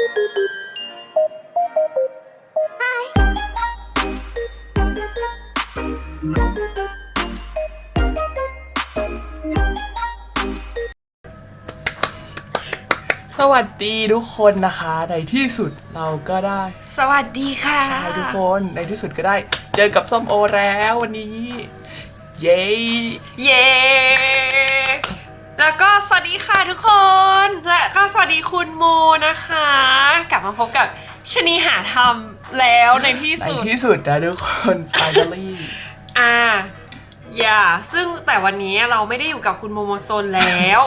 สวัสดีทุกคนนะคะ ในที่สุดเราก็ได้สวัสดีค่ะใช่ทุกคนในที่สุดก็ได้ เจอกับส้มโอแล้ววันนี้ เย้ เย้ แล้วก็สวัสดีค่ะทุกคน และก็สวัสดีคุณโมนะคะ กลับมาพบกับชนีหาธรรมแล้วในที่ในสุด ที่สุดนะทุกคน finally อ่า อย่า ซึ่งแต่วันนี้เราไม่ได้อยู่กับคุณโมโมโซนแล้ว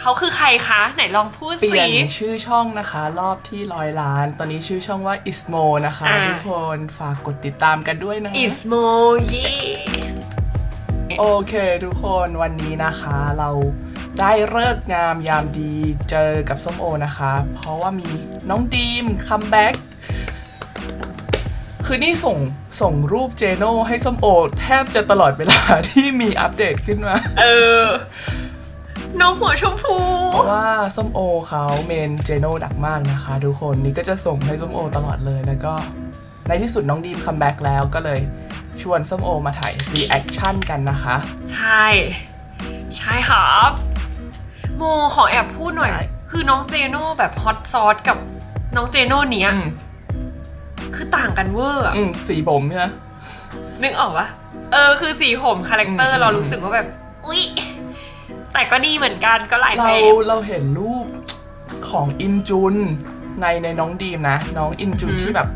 เขาคือใครคะ ไหนลองพูดเปลี่สิ ยนชื่อช่องนะคะ รอบที่ร้อยล้าน ตอนนี้ชื่อช่องว่า Ismo นะคะ อ่า ทุกคนฝากกดติดตามกันด้วยนะ อิสโมยีโอเคทุกคนวันนี้นะคะ เรา ได้เลิกษ์งามยามดีเจอกับส้มโอนะคะ เพราะว่ามีน้องดีมคัมแบ็กคือนี่ส่งส่งรูปเจโน่ให้ส้มโอ แทบจะตลอดเวลาที่มีอัปเดตขึ้นมา เออ น้องหัวชมพูเพราะว่าส้มโอเขาเมนเจโน่ดักมากนะคะ ทุกคนนี่ก็จะส่งให้ส้มโอตลอดเลยแล้วก็ ในที่สุดน้องดีมคัมแบ็กแล้วก็เลยชวนส้มโอมาถ่ายรีแอคชั่นกันนะคะ ใช่ ใช่ครับ โมขอแอบพูดหน่อยได้คือน้องเจโน่แบบฮอตซอสกับน้องเจโน่เนี้ยอืมคือต่างกันเวอร์อะอืมสีผมใช่ไหมนึกออกปะเออคือสีผมคาแรคเตออืร์มเรารู้สึกว่าแบบ อุ๊ย แต่ก็ดีเหมือนกันก็หลายเราแบบเราเห็นรูปของอินจุนในในน้องดีมนะ น้องอินจุนอืม ที่แบบ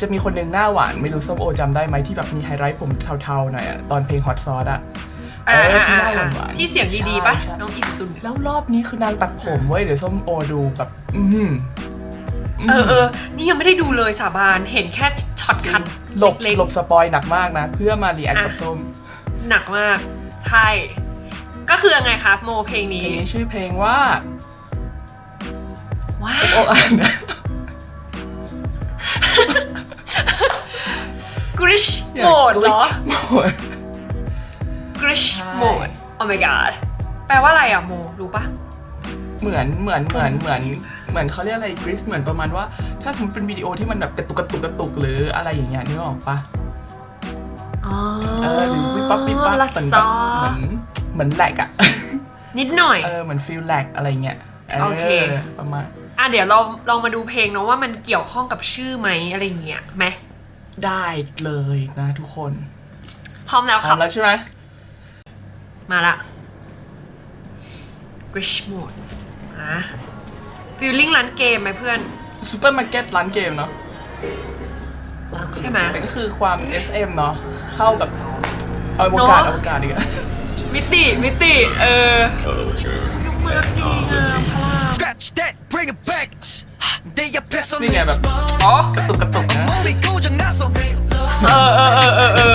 จะมีคนหนึ่งหน้าหวาน ไม่รู้ส้มโอจำได้ไหมที่แบบมีไฮไลท์ผมเทาๆหน่อยอะตอนเพลงฮอตซอสอะ เออที่หน้าหวานๆที่เสียงดีๆปะใช่ใช่น้องอินซุน แล้วรอบนี้คือนางตัดผมเว้ยเดี๋ยวส้มโอดูแบบอือหือเออเออ นี่ยังไม่ได้ดูเลยสาบาน เห็นแค่ช็อตคัทหลบเล็กหลบสปอยหนักมากนะ เพื่อมารีแอคกับอะส้มๆ หนักมาก ใช่ ก็คือยังไงคะโมเพลงเพลนี้งนี้ชื่อเพลงว่าว้าส้มโออ่านนะกริชโหมดเหรอ โหมดกริชใช่ โหมด oh my god แปลว่าอะไรอะโมรู้ปะ เหมือนเหมือนเหมือนเหมือนเหมือนเขาเรียกอะไรกริฟเหมือนประมาณว่า ถ้าสมมติเป็นวิดีโอที่มันแบบกระตุกกระตุกกระตุกหรืออะไรอย่างเงี้ยนึกออกปะอ๋อเออหรือวิบปั๊บวิบปั๊บละเหมือนซแบบอเหมือนเหมือนแหลกอะนิดหน่อย เออเหมือนฟิลแหลกอะไรเงี้ยโอเคประมาณอะเดี๋ยวเราลองมาดูเพลงเนาะว่ามันเกี่ยวข้องกับชื่อไหมอะไรอย่างเงี้ยไหมได้เลยนะทุกคน พร้อมแล้วพคร้อรัมบแล้วใช่ไหม มาละ Grish Mode อะฟิลลิ่งร้านเกมไหมเพื่อน ซูเปอร์มาร์เก็ตร้านเกมเนาะใช่ไหมแต่ก็คือความ SM เนาะเข้าแบบอวกาศอวกาศดีกว่ามิติ มิติ เออมากดีงามพลังนี่ไงแบบอ๋อกระตุกกระตุกเออเออเออเออ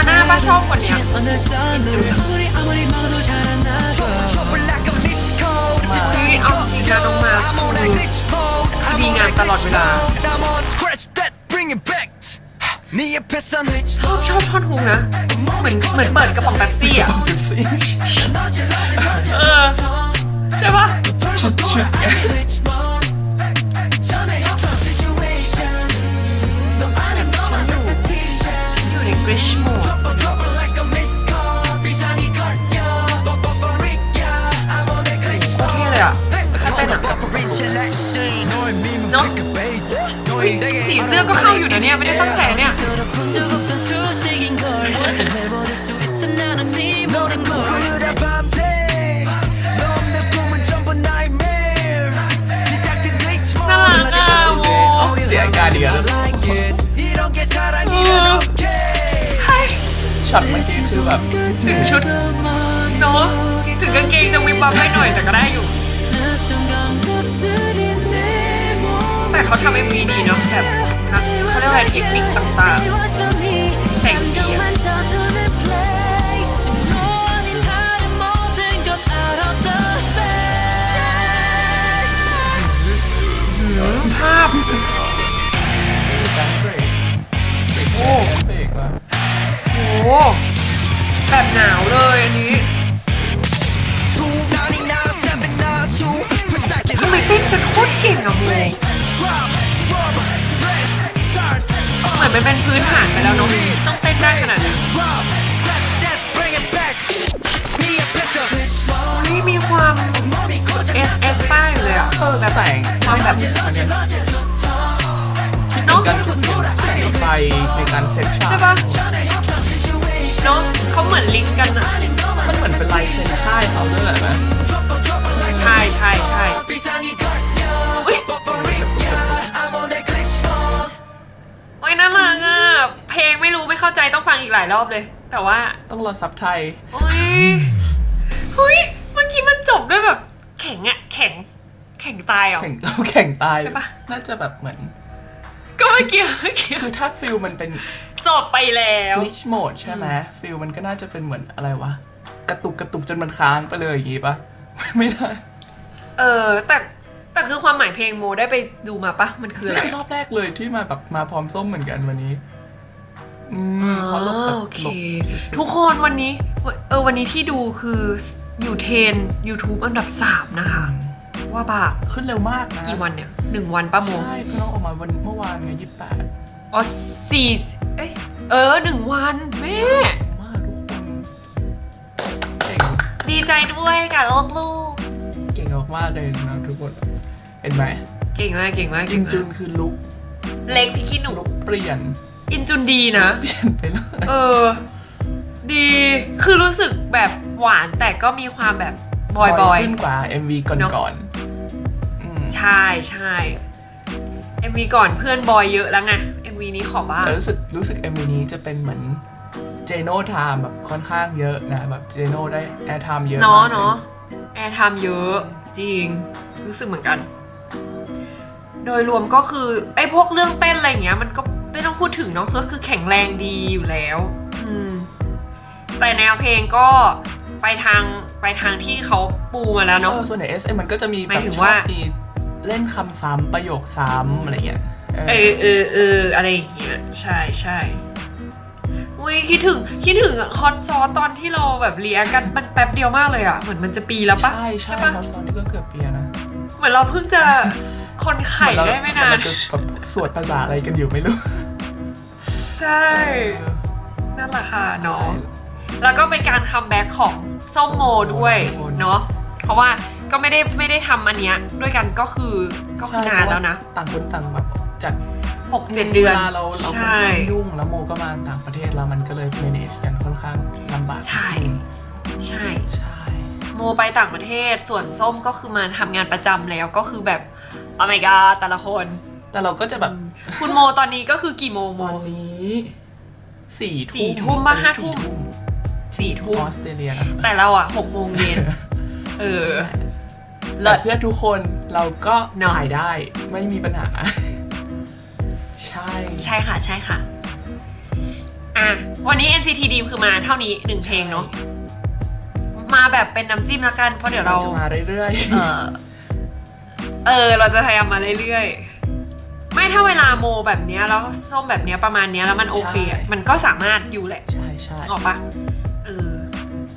าน้าป้าชอบคนเนี้ยที่เอาจีงนะนลงมาคือดีงานตลอดเวลาชอบชอบท่อนฮุงนะเหมือนเหมือนเปิดกระป๋องแป๊บซี่อะเออใช่ปะ ชุดชุดไงอยู่ในกริชโอเคเลยอะถ้าเต้นแบบเนาะสีเสื้อก็เข้าอยู่นะเนี่ย ไม่ได้ตั้งใจเนี่ย ช็อตเมื่อกี้คือแบบถึงชุดเนาะถึงกางเกงจะวิบวับไปหน่อยแต่ก็ได้อยู่ แต่เขาทำเอ็มวีดีเนาะแบบเขาเรียกอะไรเทคนิคต่างๆแสงสี เก่งอะโมเหมือนมันเป็นพื้นฐานไปแล้วเนาะต้องเต้นได้ขนาดนั้นนี่มีความ S S ป้ายอยู่เลยอะเออแบบแสงความแบบมันเนี่ยเนาะการเปลี่ยนแสงไฟในการเซตฉากใช่ปะเนาะเขาเหมือนลิงก์กันอะมันเหมือนเป็นลายเซ็นค่ายเขาด้วยแหละนะ รอบเลย แต่ว่าต้องรอซับไทย โอ้ยเฮ้ยเมื่อกี้มันจบด้วยแบบ แข็งอะแข็ง แข็งตายเหรอ แข่งเราแข่งตาย ใช่ปะ น่าจะแบบเหมือน ก็เมื่อกี้เมื่อกี้คือถ้าฟิลมันเป็น จบไปแล้ว glitch mode ใช่ไหมฟิลมันก็น่าจะเป็นเหมือนอะไรวะ กระตุกกระตุกจนมันค้างไปเลยอย่างงี้ปะ ไม่ได้เออ แต่แต่คือความหมายเพลงโมได้ไปดูมาปะมันคืออะไรนี่คือรอบแรกเลยที่มาแบบมาพร้อมส้มเหมือนกันวันนี้ อืมเพราะหลบแบบโอเค หลบทุกคนวันนี้เออวันนี้ที่ดูคืออยู่เทรน YouTube อันดับ 3 นะคะ ว่าบาขึ้นเร็วมากนะกี่วันเนี่ยหนึ่งวันป้าโม ใช่เพิ่งออกมาวันเมื่อวานไงยี่สิบแปดอ๋อสี่เอ้ยเออหนึ่งวันแม่ มากทุกคนเก่งดีใจด้วยกับลูกลูกเก่งมากๆเลยนะทุกคน เห็นไหมเก่งมากเก่งมากจิเก่นงมาจุนกคือลุก เล็กพี่ขี้หนูลุกเปลี่ยน อินจุนดีนะ เปลี่ยนไปเลยเออ ดีคือรู้สึกแบบหวานแต่ก็มีความแบบบอยบอยขึ้นกว่า MV ก่เนอะอนๆอืมใช่ใช่ MV ก่อนเพื่อนบอยเยอะแล้วไง MV นี้ขอบ้างแต่รู้สึกรู้สึก MV นี้จะเป็นเหมือนเจโน่ไทม์แบบค่อนข้างเยอะนะแบบเจโน่ได้แอร์ไทม์เยอะเนาะมกลยเนาะแอร์ไทม์เยอะจริง รู้สึกเหมือนกัน โดยรวมก็คือไอ้พวกเรื่องเต้นอะไรอย่างเงี้ยมันก็ ไม่ต้องพูดถึงเนาะก็คือแข็งแรงดีอยู่แล้ว อืม แต่แนวเพลงก็ไปทางไปทางที่เขาปูมาแล้วเอเนาะอส่วนใน SM มันก็จะมีหแบมายบถึงชอว่า บมีเล่นคำซ้ำประโยคซ้ำอะไรเงี้ยเอเอออเออเอออะไรอย่างเงี้ยใช่ใช่อุ้ยคิดถึงคิดถึงฮอตซอสตอนที่เราแบบเรียกกันมันแป๊บเดียวมากเลยอะเหมือนมันจะปีแล้วปะใช่ใช่ปะฮอตซอนนี่ก็เกือบเปียนะ เหมือนเราเพิ่งจะ คนไข่ได้ไม่นาน เรจะแบบสวดภาษาอะไรกันอยู่ไม่รู้ใช่ นั่นแหละค่ะน้องแล้วก็เป็นการคัมแบ็กของส้มโมด้วยเนาะเพราะว่าก็ไม่ได้ไม่ได้ทำอันเนี้ยด้วยกันก็คือก็คือนานแล้วนะ ต่างคนต่างแบบจากหกเจ็ดเดือนวลาเราเราค่อนใช่ข้างยุ่งแล้วโมก็มาต่างประเทศแล้วมันก็เลย manage กันค่อนข้างลำบากใช่ใช่ใช่ โมไปต่างประเทศส่วนส้มก็คือมาทำงานประจำแล้วก็คือแบบโอ้ my god แต่ละคน แต่เราก็จะแบบคุณโมตอนนี้ก็คือกี่โมงโมตอนนี้สี่สี่ทุ่มปะห้าทุ่ม สี่อทุ่มอสเตรเลียนะแต่เราอะหกโมงเย็นเออเลิแต่ศ เพื่อทุกคนเราก็เนอะถ่ายได้ไม่มีปัญหา ใช่ ใช่ค่ะใช่ค่ะ อะ วันนี้ NCT Dream คือมาเท่านี้หนึ่งเพลงเนาะมาแบบเป็นน้ำจิ้มละกันเพราะเดี๋ยวเราเราจะมาเรื่อยเออ เออ เราจะพยายามมาเรื่อยๆ ไม่ถ้าเวลาโมแบบเนี้ยแล้วส้มแบบเนี้ยประมาณเนี้ยแล้วมันโอเคอะมันก็สามารถอยู่แหละๆใช่ใช่นึกออกปะเออ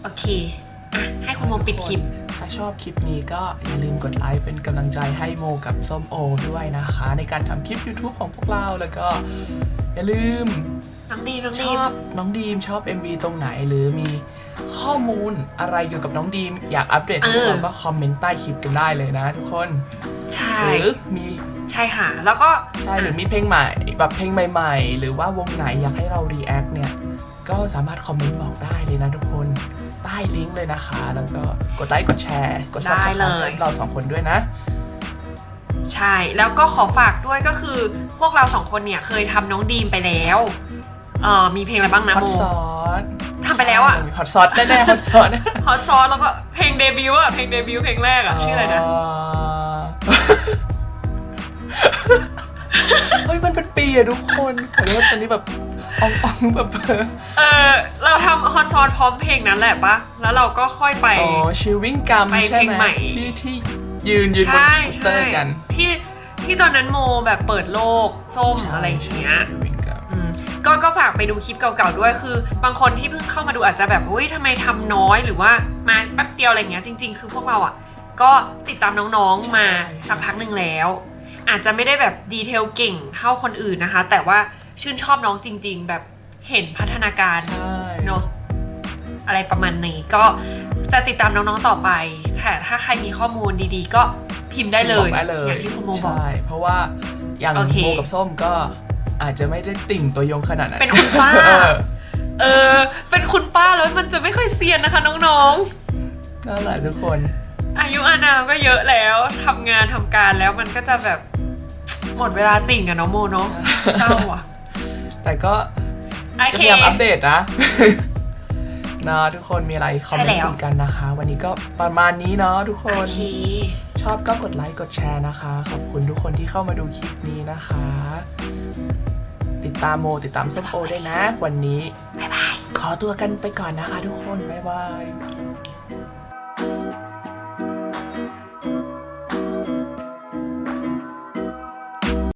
โอเคอะให้คุณโมปิดคลิป ถ้าชอบคลิปนี้ก็อย่าลืมกดไลค์เป็นกำลังใจให้โมกับส้มโอด้วยนะคะ ในการทำคลิป YouTube ของพวกเราแล้วก็ อย่าลืม น้องดีมน้องชดีอมบน้องดีมชอบ MV ตรงไหนหรือมี ข้อมูลอะไรเกี่ยวกับน้องดีม อยากอัปเดตพวกเราก็คอมเมนต์ใต้คลิปกันได้เลยนะทุกคนใช่ หรือมีใช่ค่ะ แล้วก็ ใช่หรือมีเพลงใหม่แบบเพลงใหม่ ๆ หรือว่าวงไหนอยากให้เรารีแอคเนี่ย ก็สามารถคอมเมนต์บอกได้เลยนะทุกคนใต้ลิงก์เลยนะคะ แล้วก็กดไลค์กดแชร์ กด ได้ subscribe เลยให้เราสองคนด้วยนะ ใช่ แล้วก็ขอฝากด้วยก็คือพวกเราสองคนเนี่ยเคยทำน้องดีมไปแล้วเอ่อมีเพลงอะไรบ้างนะฮอโมตซอสทำไปแล้วอะฮอตซอสแน่ๆฮอตซอสฮอตซอสแล้วก็เพลงเดบิวต์อะเพลงเดบิวต์เพลงแรกอะชื่ออะไรนะเฮ้ยมันเป็นปีอะทุกคนขอโทษตอนนี้แบบอ่องๆแบบเออเราทำฮอตซอสพร้อมเพลงนั้นแหละปะแล้วเราก็ค่อยไปอ๋อชิลวิ่งกัมไปใช่เพลงไหใหมม่ที่ที่ยืนยืนบนใช่สกูตเตอใช่ร์กันที่ที่ตอนนั้นโมแบบเปิดโลกส้มอะไรอย่างเงี้ยวิ่ง กัมอืมก็ก็ฝากไปดูคลิปเก่าๆด้วยคือ บางคนที่เพิ่งเข้ามาดูอาจจะแบบอุ้ยทำไมทำน้อยหรือว่ามาแป๊บเดียวอะไรเงี้ยจริง ๆ คือพวกเราอะก็ติดตามน้องๆมาสักพักหนึ่งแล้ว อาจจะไม่ได้แบบดีเทลเก่งเท่าคนอื่นนะคะ แต่ว่าชื่นชอบน้องจริง ๆ แบบเห็นพัฒนาการใช่เนาะอะไรประมาณนี้ก็จะติดตามน้องๆต่อไปแต่ถ้าใครมีข้อมูลดีๆ ก็พิมพ์ได้เลยบอกได้เลยอย่างที่คุณโมบอกใช่เพราะว่าอย่างโอเคโมกับส้มก็ อาจจะไม่ได้ติ่งตัวยงขนาดนั้นเป็นคุณป้า เออเออ เป็นคุณป้าแล้วมันจะไม่ค่อยเซียนนะคะน้องนั่นแหละทุกคน ๆ อายุอานามก็เยอะแล้วทำงานทำการแล้วมันก็จะแบบหมดเวลาติ่งอะเนาะโมเนาะเศร้าอะแต่ก็โอจะเค พยายามอัปเดตนะ นะทุกคนมีอะไรคอมเมนใช่แล้ต์วคุยกันนะคะ วันนี้ก็ประมาณนี้เนาะทุกคโอน เค ชอบก็กดไลค์กดแชร์นะคะ ขอบคุณทุกคนที่เข้ามาดูคลิปนี้นะคะ ติดตามโมติดตามส้มโอด้วยนะ วันนี้บ๊ายบายขอตัวกันไปก่อนนะคะทุกคน บ๊ายบาย